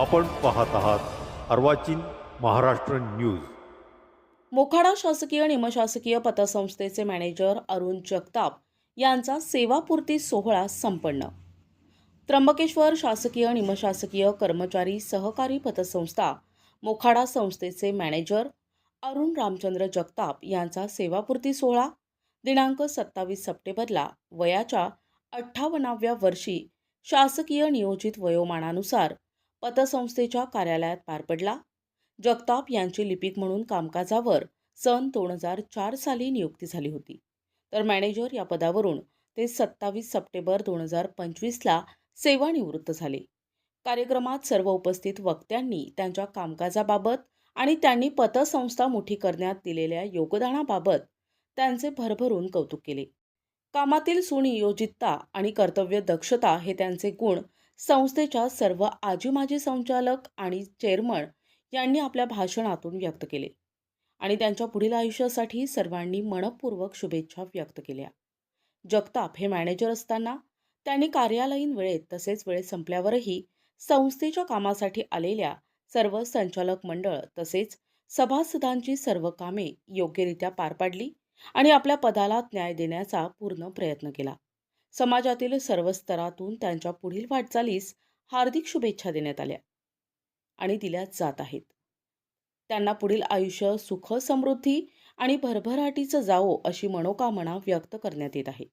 आपण पाहत आहात अर्वाचीन महाराष्ट्र न्यूज. मोखाडा शासकीय निमशासकीय पतसंस्थेचे मॅनेजर अरुण जगताप यांचा सेवापूर्ती सोहळा संपन्न. त्र्यंबकेश्वर शासकीय निमशासकीय कर्मचारी सहकारी पतसंस्था मोखाडा संस्थेचे मॅनेजर अरुण रामचंद्र जगताप यांचा सेवापूर्ती सोहळा दिनांक सत्तावीस सप्टेंबरला वयाच्या अठ्ठावन्नाव्या वर्षी शासकीय नियोजित वयोमानानुसार पतसंस्थेच्या कार्यालयात पार पडला. जगताप यांची लिपिक म्हणून कामकाजावर सन दोन हजार चार साली नियुक्ती झाली होती. तर मॅनेजर या पदावरून ते सत्तावीस सप्टेंबर दोन हजार पंचवीसला सेवानिवृत्त झाले. कार्यक्रमात सर्व उपस्थित वक्त्यांनी त्यांच्या कामकाजाबाबत आणि त्यांनी पतसंस्था मोठी करण्यात दिलेल्या योगदानाबाबत त्यांचे भरभरून कौतुक केले. कामातील सुनियोजितता आणि कर्तव्य दक्षता हे त्यांचे गुण संस्थेच्या सर्व आजी माजी संचालक आणि चेअरमन यांनी आपल्या भाषणातून व्यक्त केले आणि त्यांच्या पुढील आयुष्यासाठी सर्वांनी मनपूर्वक शुभेच्छा व्यक्त केल्या. जगताप हे मॅनेजर असताना त्यांनी कार्यालयीन वेळेत तसेच वेळ संपल्यावरही संस्थेच्या कामासाठी आलेल्या सर्व संचालक मंडळ तसेच सभासदांची सर्व कामे योग्यरित्या पार पाडली आणि आपल्या पदाला न्याय देण्याचा पूर्ण प्रयत्न केला. समाजातील सर्व स्तरातून त्यांच्या पुढील वाटचालीस हार्दिक शुभेच्छा देण्यात आल्या आणि दिल्या जात आहेत. त्यांना पुढील आयुष्य सुख समृद्धी आणि भरभराटीचं जावो अशी मनोकामना व्यक्त करण्यात येत आहे.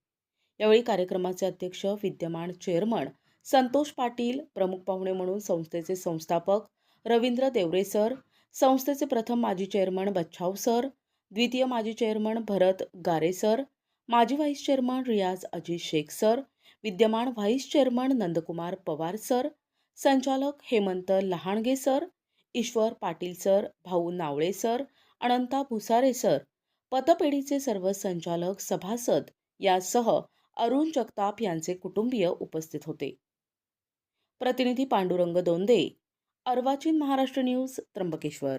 यावेळी कार्यक्रमाचे अध्यक्ष विद्यमान चेअरमन संतोष पाटील प्रमुख पाहुणे म्हणून संस्थेचे संस्थापक रवींद्र देवरे सर संस्थेचे प्रथम माजी चेअरमन बच्छाव सर द्वितीय माजी चेअरमन भरत गारे सर माजी vice chairman Riyaz Aziz Shaikh sir विद्यमान vice chairman Nandkumar Pawar sir संचालक Hemant Lahange sir Ishwar Patil sir Bhau Navale sir अनंता भुसारे सर पतपेढीचे सर्व संचालक सभासद यासह अरुण जगताप यांचे कुटुंबीय उपस्थित होते. प्रतिनिधी पांडुरंग दोंदे अर्वाचीन महाराष्ट्र न्यूज त्र्यंबकेश्वर.